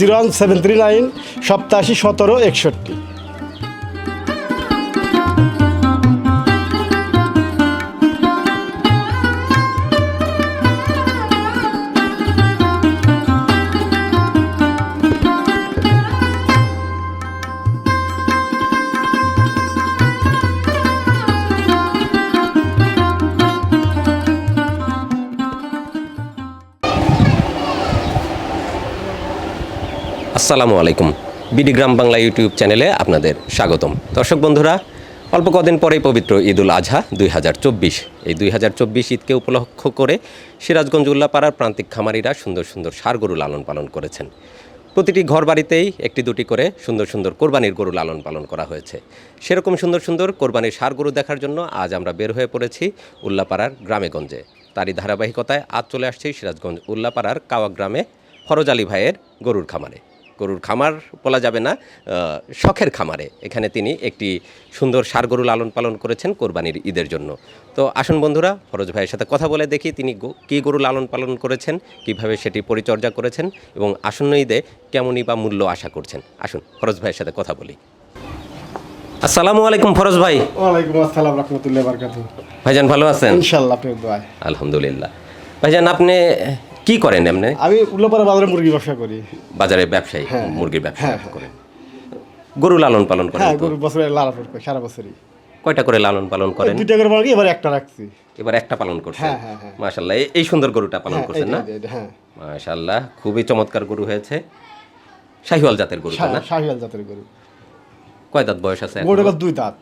Zero one seven three nine সপ্তাশি সতেরো একষট্টি। আসসালামু আলাইকুম। বিডি গ্রাম বাংলা ইউটিউব চ্যানেলে আপনাদের স্বাগতম। দর্শক বন্ধুরা, অল্প কদিন পরেই পবিত্র ঈদুল আজহা দুই হাজার চব্বিশ। এই দুই হাজার চব্বিশ ঈদকে উপলক্ষ করে সিরাজগঞ্জ উল্লাপাড়ার প্রান্তিক খামারিরা সুন্দর সুন্দর ষাড় গরু লালন পালন করেছেন। প্রতিটি ঘর বাড়িতেই একটি দুটি করে সুন্দর সুন্দর কোরবানির গরু লালন পালন করা হয়েছে। সেরকম সুন্দর সুন্দর কোরবানির সার গরু দেখার জন্য আজ আমরা বের হয়ে পড়েছি উল্লাপাড়ার গ্রামেগঞ্জে তারই ধারাবাহিকতায় আজ চলে আসছি সিরাজগঞ্জ উল্লাপাড়ার কাওয়া গ্রামে ফরজ আলী ভাইয়ের গরুর খামারে। গরুর খামার বলা যাবে না শখের খামারে। এখানে তিনি একটি সুন্দর সার গরু লালন পালন করেছেন কোরবানির ঈদের জন্য। তো আসুন বন্ধুরা ফরজ ভাইয়ের সাথে কথা বলে দেখি তিনি কী গরু লালন পালন করেছেন কীভাবে সেটি পরিচর্যা করেছেন এবং আসন্ন ঈদে কেমনই বা মূল্য আশা করছেন। আসুন ফরজ ভাইয়ের সাথে কথা বলি। আসসালামু আলাইকুম ফরজ ভাই। ওয়ালাইকুম আসসালাম রহমতুল্লাহ ভাইজান ভালো আছেন? ইনশাল্লাহ আপনার দোয়ায় আলহামদুলিল্লাহ। ভাইজান আপনি কি করেন এমনি? আমি উল্লাপাড়া বাজারে মুরগি ব্যবসা করি। বাজারে ব্যবসায়ী হ্যাঁ, মুরগির ব্যবসা হ্যাঁ, হ্যাঁ। করেন। গরু লালন পালন করেন হ্যাঁ গরু বছরে লালাপুর করি সারা বছরই। কয়টা করে লালন পালন করেন? দুইটা করে মুরগি এবার একটা রাখছি। এবার একটা পালন করছেন? হ্যাঁ, হ্যাঁ, হ্যাঁ। মাশাল্লাহ এই- সুন্দর গরুটা পালন হ্যাঁ, করছেন না? হ্যাঁ। মাশাল্লাহ খুবই চমৎকার গরু হয়েছে। শাহিওয়াল জাতের গরু না? শা- শাহিয়াল জাতের গরু। কয় দাঁত বয়স আছে গরুটা দুই দাঁত।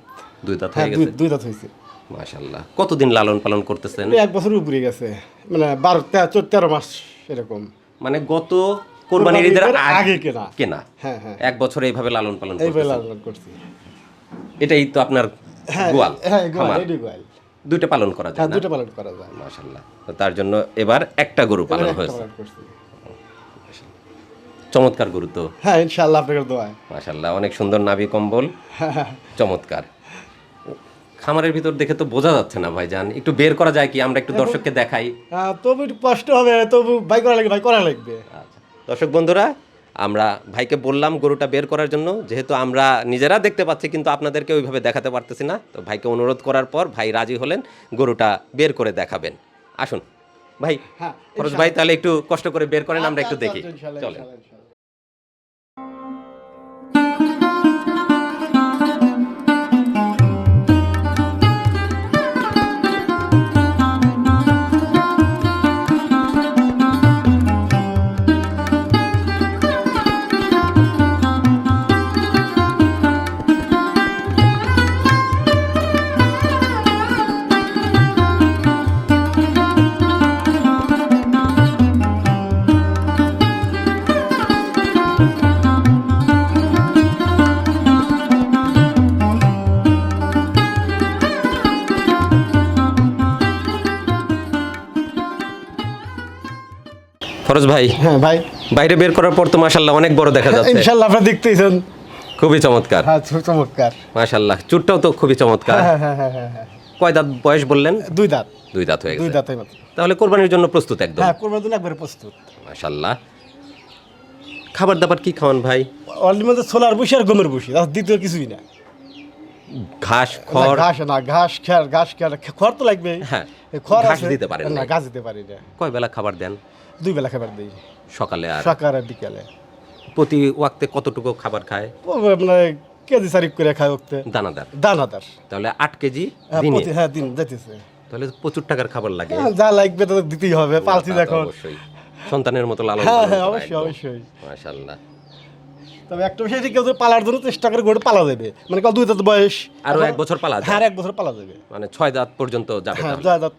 দুই দাঁত হ্যাঁ হয়ে গেছে। দুই দাঁত হয়েছে। মাশাল্লাহ কতদিন লালন পালন করতেছেন? এক বছর উপরে গেছে। মানে বারো তেরো তেরো মাস এরকম। মানে গত কোরবানির ঈদের আগে কেনা। কেনা? হ্যাঁ হ্যাঁ। এক বছর এইভাবে লালন পালন এইভাবে লালন করছি। এটাই তো আপনার হ্যাঁ গোয়াল হ্যাঁ গোয়াল দুইটা পালন করা যায় হ্যাঁ দুটো পালন করা যায়। মাশাল্লাহ তার জন্য এবার একটা গরু পালন হয়েছে। চমৎকার গরু তো। হ্যাঁ ইনশাল্লাহ আপনার দোয়ায়। মাশাল্লাহ অনেক সুন্দর নাভি কম্বল। চমৎকার। খামারের ভিতর দেখে তো বোঝা যাচ্ছে না ভাই ভাইজান। একটু বের করা যায় কি? আমরা একটু দর্শককে দেখাই। হ্যাঁ তবু একটু কষ্ট হবে তবু ভাই করা লাগবে ভাই করা লাগবে। আচ্ছা। দর্শক বন্ধুরা আমরা ভাইকে বললাম গরুটা বের করার জন্য। যেহেতু আমরা নিজেরা দেখতে পাচ্ছি কিন্তু আপনাদেরকে ওইভাবে দেখাতে পারতেছি না। তো ভাইকে অনুরোধ করার পর ভাই রাজি হলেন গরুটা বের করে দেখাবেন। আসুন। ভাই হ্যাঁ, ফরজ ভাই তাহলে একটু কষ্ট করে বের করেন আমরা একটু আচ্ছা, দেখি। আচ্ছা, চলেন। ফরজ ভাই। হ্যাঁ ভাই। বাইরে বের করার পর তো মাশাল্লাহ অনেক বড় দেখা যাচ্ছে। ইনশাল্লাহ আপনারা দেখতেইছেন খুবই চমৎকার। হ্যাঁ খুব চমৎকার। মাশাল্লাহ চুটটাও তো খুবই চমৎকার। হ্যাঁ হ্যাঁ হ্যাঁ হ্যাঁ হ্যাঁ। কয় দাঁত বয়স বললেন? দুই দাঁত। দুই দাঁত হয়ে গেছে দুই গেছে। দাঁত মাত্র। তাহলে কোরবানির জন্য প্রস্তুত একদম। হ্যাঁ কোরবানির জন্য একবারে প্রস্তুত। মাশাল্লাহ খাবার দাবার কি খাওয়ান ভাই? অলরেডি মধ্যে সোলার বসি আর গমের বসি। দ্বিতীয় কিছুই না। ঘাস খড়। ঘাস না ঘাস খেয়ার ঘাস খেয়ার খড় তো লাগবে হ্যাঁ, খড় ঘাস দিতে পারেন না ঘাস দিতে পারি না। কয় বেলা খাবার দেন? দুই বেলা খাবার দিই। সকালে আর? সকাল বিকালে। প্রতি ওয়াক্তে কতটুকু খাবার খায়? আপনার কেজি চারিক করে খায় ওকে দানাদার? দানাদার। তাহলে আট কেজি হ্যাঁ, দিনে? প্রতি- হ্যাঁ দিন যাইতেছে তাহলে প্রচুর টাকার খাবার লাগে। হ্যাঁ, যা লাগবে তো দিতেই হবে। পালছি অবশ্যই। সন্তানের মতো লালন হ্যাঁ হ্যাঁ অবশ্যই অবশ্যই। মাশাল্লাহ তবে একটা বিষয় ঠিক আছে পালার জন্য চেষ্টা করে পালা যাবে। মানে কাল দুই দাঁত বয়স। আরও এক বছর পালা হ্যাঁ এক বছর পালা যাবে। মানে ছয় দাঁত পর্যন্ত যাবে হ্যাঁ, দাঁত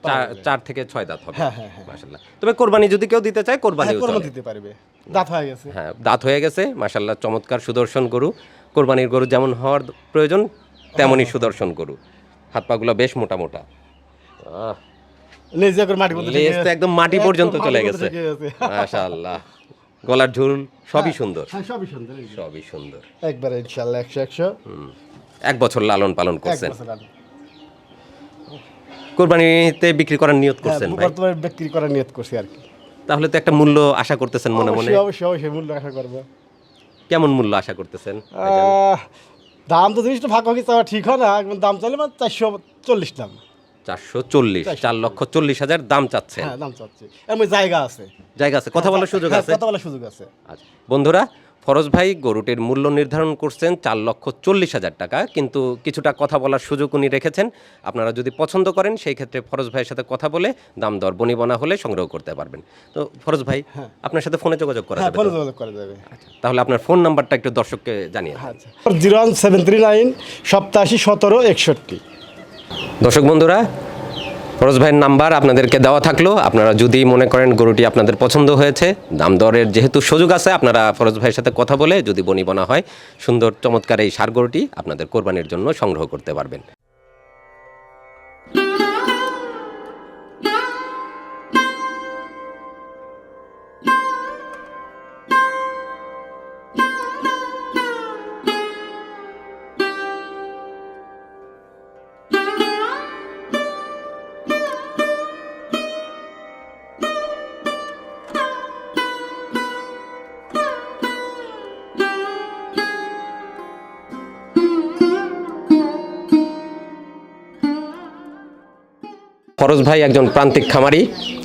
চার- থেকে ছয় দাঁত হবে। হ্যাঁ, হ্যাঁ। মাশাল্লাহ তবে কোরবানি যদি কেউ দিতে চায় কোরবানি কোরবানি দিতে পারবে। দাঁত হয়ে গেছে। হ্যাঁ দাঁত হয়ে গেছে। মাশাল্লাহ চমৎকার সুদর্শন গরু। কোরবানির গরু যেমন হওয়ার প্রয়োজন তেমনই সুদর্শন গরু। হাত পাগুলো বেশ মোটা মোটা। লেজ একদম মাটি পর্যন্ত চলে গেছে। মাশাল্লাহ গলার ঝুল সবই সুন্দর। হ্যাঁ সবই সুন্দর। সবই সুন্দর। একবারে ইনশাল্লাহ একশো একশো। এক বছর লালন পালন করছেন। বছর কোরবানিতে বিক্রি করার নিয়ত হ্যাঁ, করছেন ভাই? বর্তমানে বিক্রি করার নিয়ত করছি আর কি। তাহলে তো একটা মূল্য আশা করতেছেন মনে মনে। অবশ্যই অবশ্যই অবশ্যই মূল্য আশা করব। কেমন মূল্য আশা করতেছেন? আহ, দাম তো জিনিসটা ভাগ ভাগি চাওয়া ঠিক হয় না দাম চাইলে মানে চারশো চল্লিশ দাম। চারশো চল্লিশ চার লক্ষ চল্লিশ হাজার দাম হ্যাঁ চাচ্ছি। এর জায়গা আছে। জায়গা আছে। কথা বলার সুযোগ হ্যাঁ, আছে। কথা বলার সুযোগ আছে। আচ্ছা বন্ধুরা ফরজ ভাই গরুটির মূল্য নির্ধারণ করছেন চার লক্ষ চল্লিশ হাজার টাকা কিন্তু কিছুটা কথা বলার সুযোগ উনি রেখেছেন। আপনারা যদি পছন্দ করেন সেই ক্ষেত্রে ফরজ ভাইয়ের সাথে কথা বলে দাম দর বনিবনা হলে সংগ্রহ করতে পারবেন। তো ফরজ ভাই আপনার সাথে ফোনে যোগাযোগ করা হ্যাঁ যাবে যোগাযোগ করা যাবে। আচ্ছা, তাহলে আপনার ফোন নাম্বারটা একটু দর্শককে জানিয়ে আচ্ছা zero one seven three nine সপ্তাশি সতেরো একষট্টি। দর্শক বন্ধুরা, ফরজ ভাইয়ের নাম্বার আপনাদেরকে দেওয়া থাকল। আপনারা যদি মনে করেন গরুটি আপনাদের পছন্দ হয়েছে, দাম দরের যেহেতু সুযোগ আছে, আপনারা ফরজ ভাইয়ের সাথে কথা বলে যদি বনিবনা হয়, সুন্দর চমৎকার এই সার গরুটি আপনাদের কোরবানির জন্য সংগ্রহ করতে পারবেন। ফরজ ভাই একজন প্রান্তিক খামারি।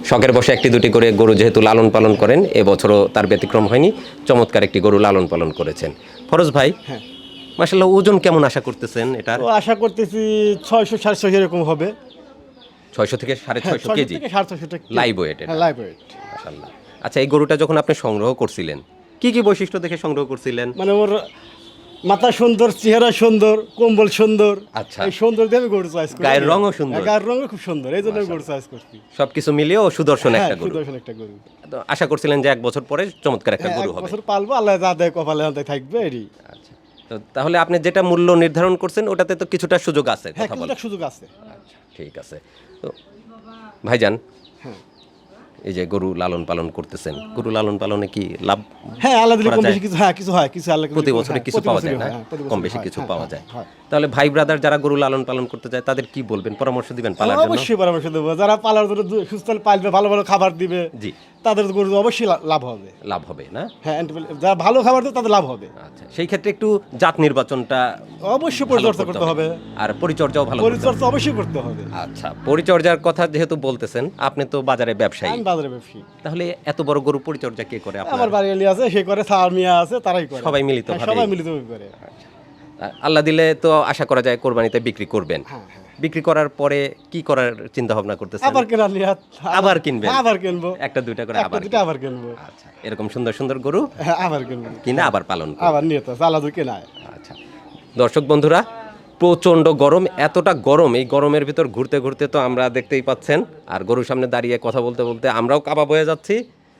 শখের বসে একটি দুটি করে গরু যেহেতু লালন পালন করেন এবছরও তার ব্যতিক্রম হয়নি। চমৎকার একটি গরু লালন পালন করেছেন। ফরজ ভাই হ্যাঁ। মাসাল্লাহ ওজন কেমন আশা করতেছেন এটা আশা করতেছি ছয়শো সাড়ে ছয়শো এরকম হবে। ছয়শো থেকে সাড়ে হ্যাঁ ছয়শো KG? Live weight live weight আচ্ছা এই গরুটা যখন আপনি সংগ্রহ করছিলেন কি কি বৈশিষ্ট্য দেখে সংগ্রহ করছিলেন? মানে ওর মাথা সুন্দর চেহারা সুন্দর কম্বল সুন্দর। আচ্ছা। এই সুন্দর দিয়ে আমি গরু চয়েস করি গায়ের রঙও সুন্দর। হ্যাঁ, গায়ের রঙও খুব সুন্দর এই জন্য গরু চয়েস করছি। সবকিছু মিলিয়েও সুদর্শন হ্যাঁ একটা গরু। সুদর্শন একটা গরু। তো আশা করছিলেন যে এক বছর পরে চমৎকার একটা হ্যাঁ, গরু হবে। বছর পালবো আল্লাহ যা দেয় কপালে হাতে থাকবে এরই। আচ্ছা। তো তাহলে আপনি যেটা মূল্য নির্ধারণ করছেন ওটাতে তো কিছুটা সুযোগ আছে কথা বলার। সুযোগ আছে। আচ্ছা ঠিক আছে। তো ভাইজান হ্যাঁ। এই যে গরু লালন পালন করতেছেন গরু লালন পালনে কি লাভ হ্যাঁ আল্লাহ দিলে কম বেশি কিছু হ্যাঁ কিছু হয় কিছু আল্লাহ প্রতি বছরে কিছু পাওয়া যায় না? কম বেশি কিছু পাওয়া যায়? তাহলে ভাই ব্রাদার যারা গরু লালন পালন করতে যায় তাদের কি বলবেন পরামর্শ দিবেন পালার জন্য? অবশ্যই পরামর্শ দেবো। যারা পালার জন্য সুস্থ পালবে ভালো ভালো খাবার দিবে জি। তাদের গরু অবশ্যই লাভ হবে। লাভ হবে না? হ্যাঁ যারা ভালো খাবার দেবে তাদের লাভ হবে। আচ্ছা সেই ক্ষেত্রে একটু জাত নির্বাচনটা অবশ্যই পরিচর্যা করতে হবে। আর পরিচর্যাও ভালো পরিচর্যা অবশ্যই করতে হবে। আচ্ছা পরিচর্যার কথা যেহেতু বলতেছেন আপনি তো বাজারে ব্যবসায়ী। বাজারে ব্যবসায়ী। তাহলে এত বড় গরু পরিচর্যা কে করে আমার বাড়ি এলি আছে সে করে সার মিয়া আছে তারাই করে। সবাই মিলিত হ্যাঁ, সবাই মিলিত করে। আল্লাহ দিলে তো আশা করা যায় কোরবানিতে বিক্রি করবেন। হ্যাঁ হ্যাঁ। বিক্রি করার পরে কি করার চিন্তা ভাবনা করতেছেন? আবার কেনার আবার কিনবেন? আবার কিনবো। একটা দুইটা করে আবার দুটা আবার কিনবো। আচ্ছা এরকম সুন্দর সুন্দর গরু আবার কিনবো। কিনে আবার পালন আবার নিয়ে তো আলাদা কেনায়। আচ্ছা। দর্শক বন্ধুরা প্রচণ্ড গরম এতটা গরম এই গরমের ভিতর ঘুরতে ঘুরতে তো আমরা দেখতেই পাচ্ছেন। আর গরুর সামনে দাঁড়িয়ে কথা বলতে বলতে আমরাও কাবাব হয়ে যাচ্ছি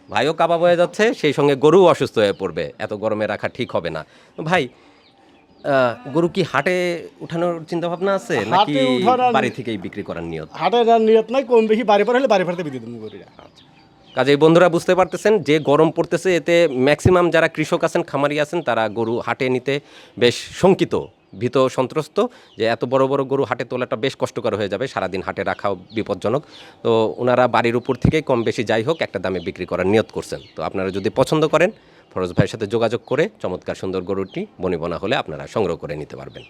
ভাইও কাবাব হয়ে যাচ্ছে সেই সঙ্গে গরুও অসুস্থ হয়ে পড়বে এত গরমে রাখা ঠিক হবে না। ভাই গরু কি হাটে উঠানোর চিন্তা ভাবনা আছে নাকি বাড়ি থেকেই বিক্রি করার নিয়ত? হাটে নিয়ত নাই কম বেশি বাড়ি পর হলে বাড়ি পড়তে বিদ্যুৎ করি কাজেই বন্ধুরা বুঝতে পারতেছেন যে গরম পড়তেছে এতে ম্যাক্সিমাম যারা কৃষক আছেন খামারি আছেন তারা গরু হাটে নিতে বেশ শঙ্কিত। ভীত সন্ত্রস্ত যে এত বড় বড় গরু হাটে তোলাটা বেশ কষ্টকর হয়ে যাবে সারাদিন হাটে রাখাও বিপজ্জনক। তো ওনারা বাড়ির উপর থেকেই কম বেশি যাই হোক একটা দামে বিক্রি করার নিয়ত করছেন। তো আপনারা যদি পছন্দ করেন ফরজ ভাইয়ের সাথে যোগাযোগ করে চমৎকার সুন্দর গরুটি বনিবনা হলে আপনারা সংগ্রহ করে নিতে পারবেন।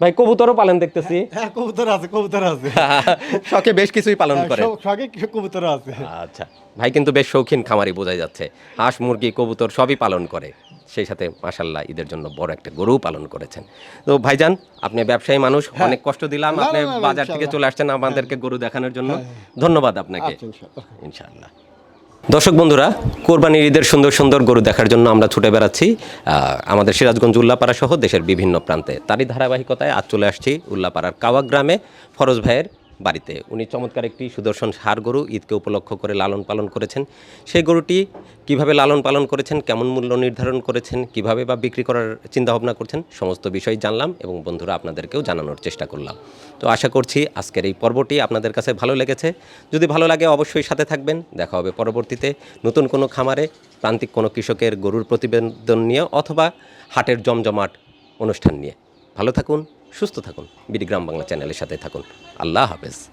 ভাই কবুতরও পালন দেখতেছি। হ্যাঁ কবুতর আছে কবুতর আছে। শখে বেশ কিছুই পালন করে। শখে কবুতর আছে। আচ্ছা ভাই কিন্তু বেশ শৌখিন খামারি বোঝাই যাচ্ছে। হাঁস মুরগি কবুতর সবই পালন করে। সেই সাথে মাসাল্লাহ ঈদের জন্য বড় একটা গরু পালন করেছেন। তো ভাইজান আপনি ব্যবসায়ী মানুষ অনেক কষ্ট দিলাম। হ্যাঁ। আপনি বাজার থেকে চলে আসছেন আমাদেরকে গরু দেখানোর জন্য। ধন্যবাদ আপনাকে। আচ্ছা, ইনশাআল্লাহ। দর্শক বন্ধুরা কোরবানির ঈদের সুন্দর সুন্দর গরু দেখার জন্য আমরা ছুটে বেড়াচ্ছি। আহ, আমাদের সিরাজগঞ্জ উল্লাপাড়া সহ দেশের বিভিন্ন প্রান্তে। তারই ধারাবাহিকতায় আজ চলে আসছি উল্লাপাড়ার কাওয়া গ্রামে ফরজ ভাইয়ের বাড়িতে। উনি চমৎকার একটি সুদর্শন সার গরু ঈদকে উপলক্ষ করে লালন পালন করেছেন। সেই গরুটি কীভাবে লালন পালন করেছেন, কেমন মূল্য নির্ধারণ করেছেন, কীভাবে বা বিক্রি করার চিন্তাভাবনা করছেন, সমস্ত বিষয় জানলাম এবং বন্ধুরা আপনাদেরকেও জানানোর চেষ্টা করলাম। তো আশা করছি আজকের এই পর্বটি আপনাদের কাছে ভালো লেগেছে। যদি ভালো লাগে অবশ্যই সাথে থাকবেন। দেখা হবে পরবর্তীতে নতুন কোনো খামারে, প্রান্তিক কোনো কৃষকের গরুর প্রতিবেদন নিয়ে অথবা হাটের জমজমাট অনুষ্ঠান নিয়ে। ভালো থাকুন। সুস্থ থাকুন। বিডি গ্রাম বাংলা চ্যানেলের সাথে থাকুন। আল্লাহ হাফেজ।